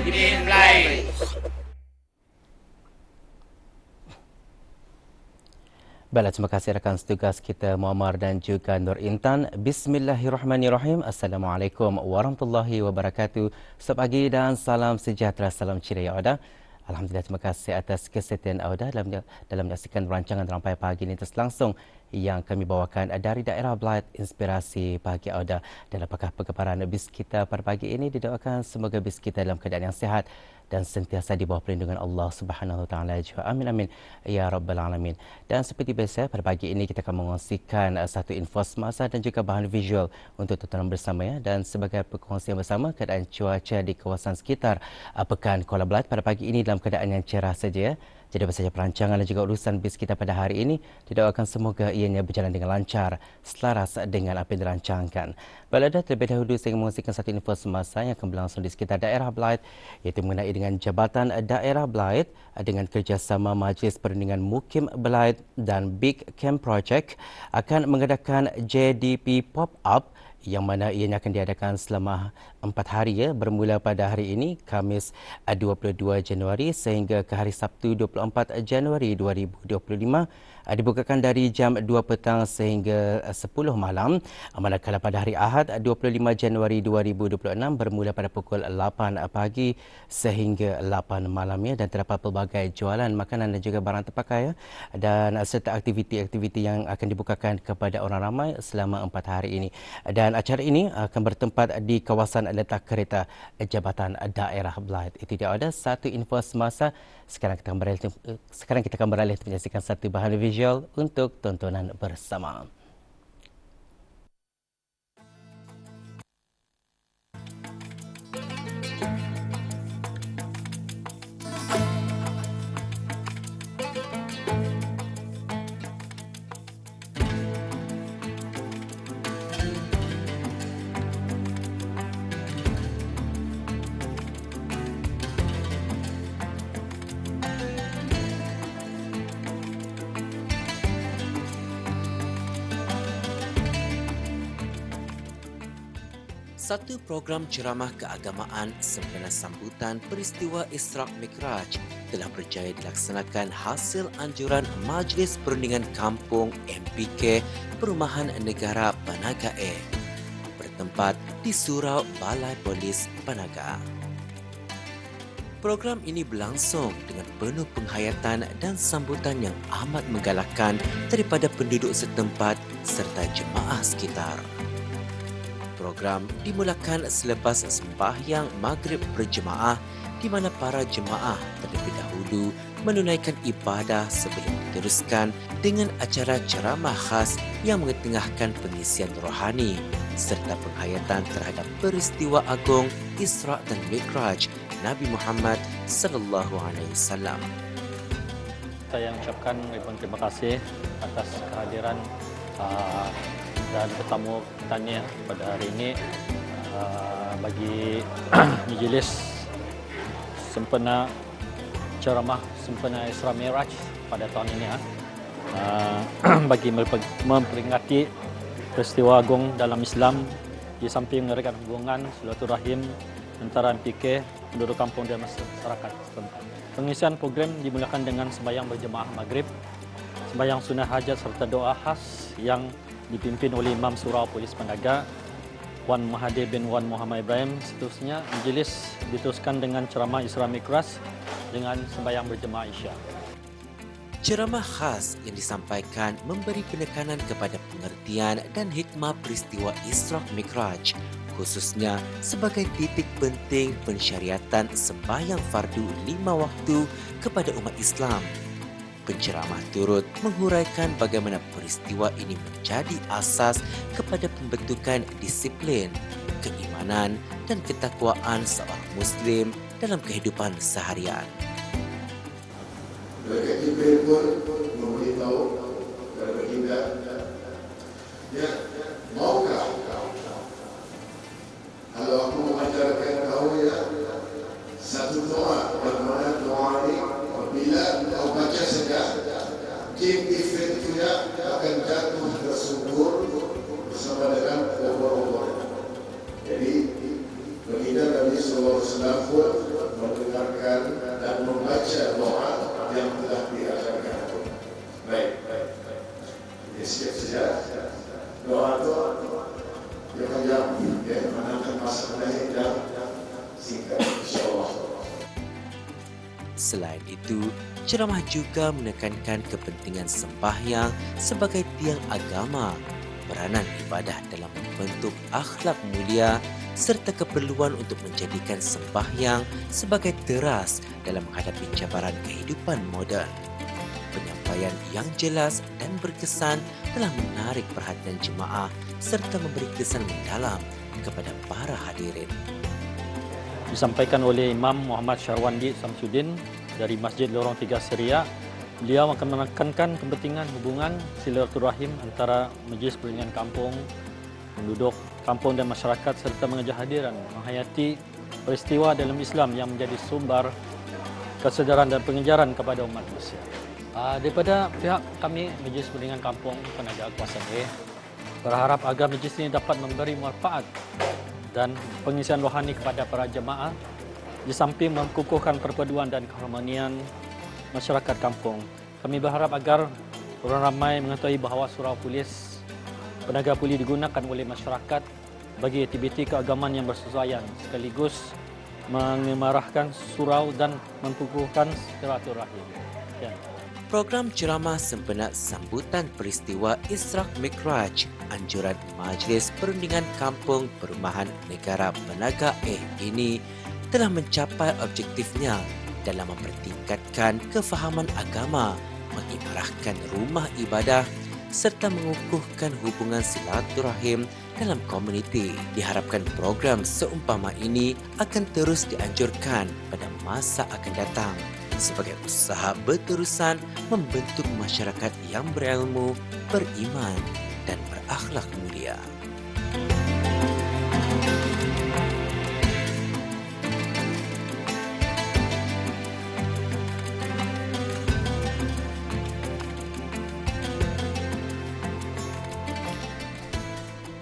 Baiklah, terima kasih rakan setugas kita Muammar dan juga Nur Intan. Bismillahirrahmanirrahim. Assalamualaikum warahmatullahi wabarakatuh. Selamat pagi dan salam sejahtera, salam ceria Auda. Alhamdulillah, terima kasih atas kesetiaan Auda dalam, dalam menyaksikan rancangan rampai pagi ini terus langsung yang kami bawakan dari daerah Blight Inspirasi Pagi Auda. Dan apakah perkeparan bis kita pada pagi ini didoakan semoga bis kita dalam keadaan yang sihat dan sentiasa di bawah perlindungan Allah Subhanahu taala juga. Amin amin ya rabbal alamin. Dan seperti biasa pada pagi ini kita akan mengongsikan uh, satu info semasa dan juga bahan visual untuk tontonan bersama ya dan sebagai perkongsian bersama keadaan cuaca di kawasan sekitar uh, Pekan Kuala Belait pada pagi ini dalam keadaan yang cerah saja ya. Jadi apa saja perancangan dan juga urusan bis kita pada hari ini, didoakan semoga ianya berjalan dengan lancar, selaras dengan apa yang dirancangkan. Balada terlebih dahulu saya mengungsikan satu info semasa yang akan berlangsung di sekitar daerah Blight, iaitu mengenai dengan Jabatan Daerah Blight dengan kerjasama Majlis Perundingan Mukim Blight dan Big Camp Project akan mengadakan JDP Pop-Up yang mana ianya akan diadakan selama empat hari ya. Bermula pada hari ini Kamis 22 Januari sehingga ke hari Sabtu 24 Januari 2025 Ah, dibukakan dari jam 2 petang sehingga 10 ah, malam. Manakala pada hari Ahad 25 Januari 2026 bermula pada pukul 8 pagi sehingga 8 malam ya. Dan terdapat pelbagai jualan makanan dan juga barang terpakai ya. Dan serta aktiviti-aktiviti yang akan dibukakan kepada orang ramai selama 4 hari ini. Dan acara ini akan bertempat di kawasan letak kereta Jabatan Daerah Blight itu dia. Ada satu info semasa. Sekarang kita akan beralih sekarang kita akan beralih menyaksikan satu bahan visual untuk tontonan bersama. Satu program ceramah keagamaan sempena sambutan peristiwa Isra' Mikraj telah berjaya dilaksanakan hasil anjuran Majlis Perundingan Kampung MPK Perumahan Negara Panaga A bertempat di Surau Balai Polis Panaga. Program ini berlangsung dengan penuh penghayatan dan sambutan yang amat menggalakkan daripada penduduk setempat serta jemaah sekitar program dimulakan selepas sembahyang maghrib berjemaah di mana para jemaah terlebih dahulu menunaikan ibadah sebelum diteruskan dengan acara ceramah khas yang mengetengahkan pengisian rohani serta penghayatan terhadap peristiwa agung Isra dan Mikraj Nabi Muhammad sallallahu alaihi wasallam. Saya mengucapkan ribuan terima kasih atas kehadiran uh, dan tetamu tanya pada hari ini uh, bagi majlis sempena ceramah sempena Isra Miraj pada tahun ini uh, bagi memperingati peristiwa agung dalam Islam di samping merekan hubungan silaturahim antara MPK penduduk kampung dan masyarakat setempat. Pengisian program dimulakan dengan sembahyang berjemaah maghrib, sembahyang sunnah hajat serta doa khas yang dipimpin oleh Imam Surau Polis Pendaga Wan Mahathir bin Wan Muhammad Ibrahim seterusnya majlis diteruskan dengan ceramah Isra Mikras dengan sembahyang berjemaah Isya. Ceramah khas yang disampaikan memberi penekanan kepada pengertian dan hikmah peristiwa Isra Mikraj khususnya sebagai titik penting pensyariatan sembahyang fardu lima waktu kepada umat Islam penceramah turut menghuraikan bagaimana peristiwa ini menjadi asas kepada pembentukan disiplin, keimanan dan ketakwaan seorang Muslim dalam kehidupan seharian. Mereka Jibril pun memberitahu kepada kita, ya, maukah kalau aku mengajarkan kau ya satu doa bagaimana doa ini apabila kau baca saja kim ifrit itu ya akan jatuh tersubur bersama dengan obor-obor jadi baginda Nabi Sallallahu Alaihi Wasallam bersambut mendengarkan dan membaca doa yang telah diajarkan. Baik ya, siap saja doa itu dia panjang ya, menangkan masa menahik dan singkat insyaAllah. Selain itu, ceramah juga menekankan kepentingan sembahyang sebagai tiang agama, peranan ibadah dalam membentuk akhlak mulia serta keperluan untuk menjadikan sembahyang sebagai teras dalam menghadapi cabaran kehidupan moden. Penyampaian yang jelas dan berkesan telah menarik perhatian jemaah serta memberi kesan mendalam kepada para hadirin disampaikan oleh Imam Muhammad Syarwandi Samsudin dari Masjid Lorong Tiga Seria. Beliau akan menekankan kepentingan hubungan silaturahim antara Majlis Perlindungan Kampung, penduduk kampung dan masyarakat serta mengajar hadiran menghayati peristiwa dalam Islam yang menjadi sumber kesedaran dan pengejaran kepada umat manusia. Uh, daripada pihak kami Majlis Perlindungan Kampung Penegak Kuasa A berharap agar majlis ini dapat memberi manfaat dan pengisian rohani kepada para jemaah di samping mengukuhkan perpaduan dan keharmonian masyarakat kampung. Kami berharap agar orang ramai mengetahui bahawa surau polis penaga puli digunakan oleh masyarakat bagi aktiviti keagamaan yang bersesuaian sekaligus mengemarahkan surau dan mengukuhkan silaturahim. Ya. Program ceramah sempena sambutan peristiwa Israq Mikraj anjuran Majlis Perundingan Kampung Perumahan Negara Penaga Eh ini telah mencapai objektifnya dalam mempertingkatkan kefahaman agama, mengimarahkan rumah ibadah serta mengukuhkan hubungan silaturahim dalam komuniti. Diharapkan program seumpama ini akan terus dianjurkan pada masa akan datang sebagai usaha berterusan membentuk masyarakat yang berilmu, beriman dan berakhlak mulia.